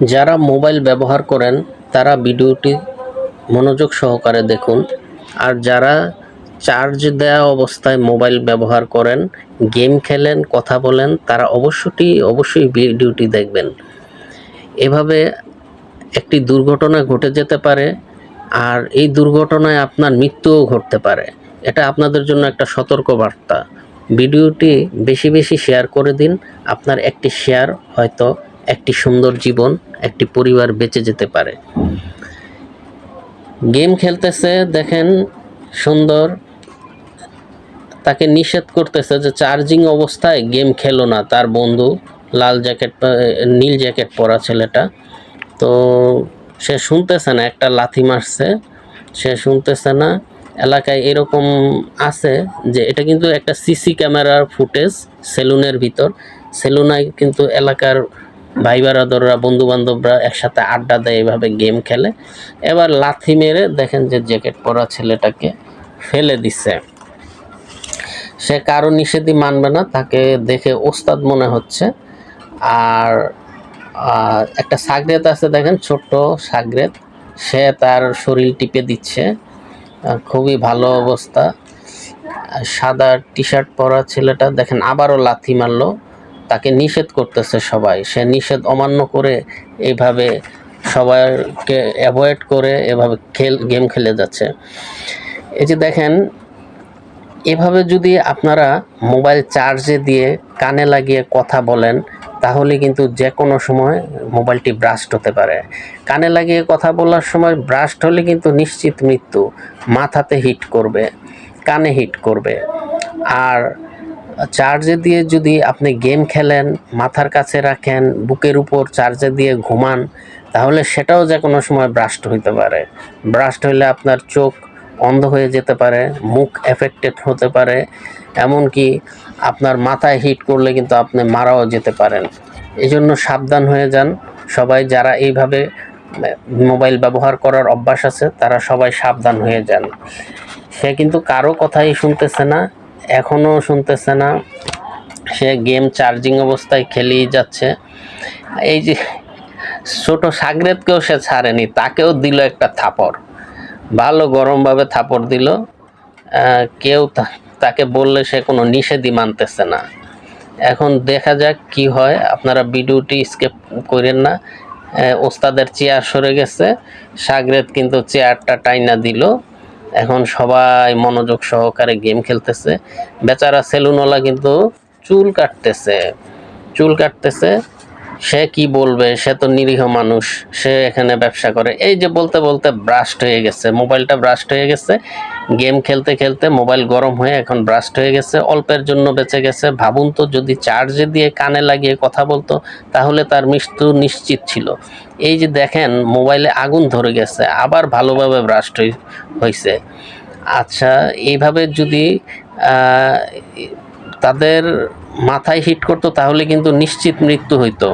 যারা মোবাইল ব্যবহার করেন, তারা ভিডিওটি মনোযোগ সহকারে দেখুন। আর যারা চার্জ দেওয়া অবস্থায় মোবাইল ব্যবহার করেন, গেম খেলেন, কথা বলেন, তারা অবশ্যটি, অবশ্যই ভিডিওটি দেখবেন। এভাবে একটি দুর্ঘটনা ঘটে যেতে পারে, আর এই দুর্ঘটনায় আপনার মৃত্যুও ঘটতে পারে। এটা আপনাদের জন্য একটা সতর্ক বার্তা ভিডিওটি বেশি বেশি শেয়ার করে দিন, আপনার একটি শেয়ার, হয়তো একটি সুন্দর জীবন একটি পরিবার বেঁচে যেতে পারে। গেম খেলতেছে, দেখেন, সুন্দর। তাকে নিষেধ করতেছে যে চার্জিং অবস্থায় গেম খেলো না। তার বন্ধু লাল জ্যাকেট নীল জ্যাকেট পরা ছেলেটা। তো সে শুনতেছে না, একটা লাথি মারছে। সে শুনতেছে না। এলাকায় এরকম আছে যে এটা কিন্তু একটা সিসি ক্যামেরার ফুটেজ সেলুনের ভিতর। সেলুনায় কিন্তু এলাকার ভাই বারাদররা বন্ধু বান্ধবরা একসাথে আড্ডা দেয়, এভাবে গেম খেলে। এবার লাথি মেরে দেখেন যে জ্যাকেট পরা ছেলেটাকে ফেলে দিচ্ছে সে কারও নিষেধই মানবে না, তাকে দেখে ওস্তাদ মনে হচ্ছে। আর একটা সাগরেত আছে, দেখেন ছোট্ট সাগরেত। সে তার শরীর টিপে দিচ্ছে। খুবই ভালো অবস্থা। সাদা টি শার্ট পরা ছেলেটা, দেখেন আবারও লাথি মারলো। তাকে নিষেধ করতেছে সবাই। সে নিষেধ অমান্য করে এইভাবে সবাইকে অ্যাভয়েড করে এভাবে খেল গেম খেলে যাচ্ছে। এই যে দেখেন, এভাবে যদি আপনারা মোবাইল চার্জে দিয়ে কানে লাগিয়ে কথা বলেন, তাহলে কিন্তু যে কোনো সময় মোবাইলটি ব্রাস্ট হতে পারে। কানে লাগিয়ে কথা বলার সময় ব্রাস্ট হলে কিন্তু নিশ্চিত মৃত্যু। মাথাতে হিট করবে, কানে হিট করবে। আর চার্জে দিয়ে যদি আপনি গেম খেলেন, মাথার কাছে রাখেন, বুকের উপর চার্জে দিয়ে ঘুমান, তাহলে সেটাও যে কোনো সময় ব্রাস্ট হইতে পারে। ব্রাস্ট হইলে আপনার চোখ অন্ধ হয়ে যেতে পারে, মুখ এফেক্টেড হতে পারে, এমনকি আপনার মাথায় হিট করলে কিন্তু আপনি মারাও যেতে পারেন। এই জন্য সাবধান হয়ে যান। সবাই যারা এইভাবে মোবাইল ব্যবহার করার অভ্যাস আছে, তারা সবাই সাবধান হয়ে যান। সে কিন্তু কারও কথাই শুনতেছে না। এখনও শুনতেছে না। সে গেম চার্জিং অবস্থায় খেলেই যাচ্ছে। এই যে ছোট সাগরেতকেও সে ছাড়েনি, তাকেও দিল একটা থাপড়। ভালো গরমভাবে থাপড় দিল। কেউ তাকে বললে সে কোনো নিষেধই মানতেছে না। এখন দেখা যাক কি হয়। আপনারা ভিডিওটি স্কেপ করেন না। ওস্তাদের চেয়ার সরে গেছে। সাগরেত কিন্তু চেয়ারটা টাইনা দিল। এখন সবাই মনোযোগ সহকারে গেম খেলতেছে। বেচারা সেলুনওয়ালা কিন্তু চুল কাটতেছে। চুল কাটতেছে। সে কি বলবে? সে তো নিরীহ মানুষ। সে এখানে ব্যবসা করে। এই যে বলতে বলতে ব্রাস্ট হয়ে গেছে। মোবাইলটা ব্রাস্ট হয়ে গেছে। গেম খেলতে খেলতে মোবাইল গরম হয়ে এখন ব্রাস্ট হয়ে গেছে, অল্পের জন্য বেঁচে গেছে। ভাবুন তো, যদি চার্জে দিয়ে কানে লাগিয়ে কথা বলতো, তাহলে তার মৃত্যু নিশ্চিত ছিল। এই যে দেখেন, মোবাইলে আগুন ধরে গেছে, আবার ভালোভাবে ব্রাস্ট হয়েছে আচ্ছা এইভাবে যদি তাদের মাথায় হিট করতো, তাহলে কিন্তু নিশ্চিত মৃত্যু হইতো।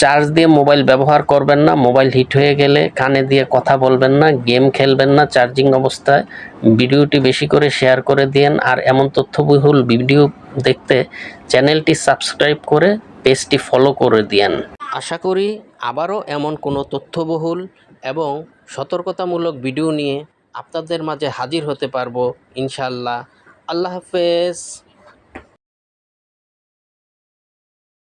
চার্জ দিয়ে মোবাইল ব্যবহার করবেন না মোবাইল হিট হয়ে গেলে কানে দিয়ে কথা বলবেন না গেম খেলবেন না চার্জিং অবস্থায় ভিডিওটি বেশি করে শেয়ার করে দিয়েন। আর এমন তথ্যবহুল ভিডিও দেখতে চ্যানেলটি সাবস্ক্রাইব করে পেজটি ফলো করে দিয়েন। আশা করি আবারও এমন কোনো তথ্যবহুল এবং সতর্কতামূলক ভিডিও নিয়ে আপনাদের মাঝে হাজির হতে পারব। ইনশাল্লাহ আল্লাহ হাফেজ।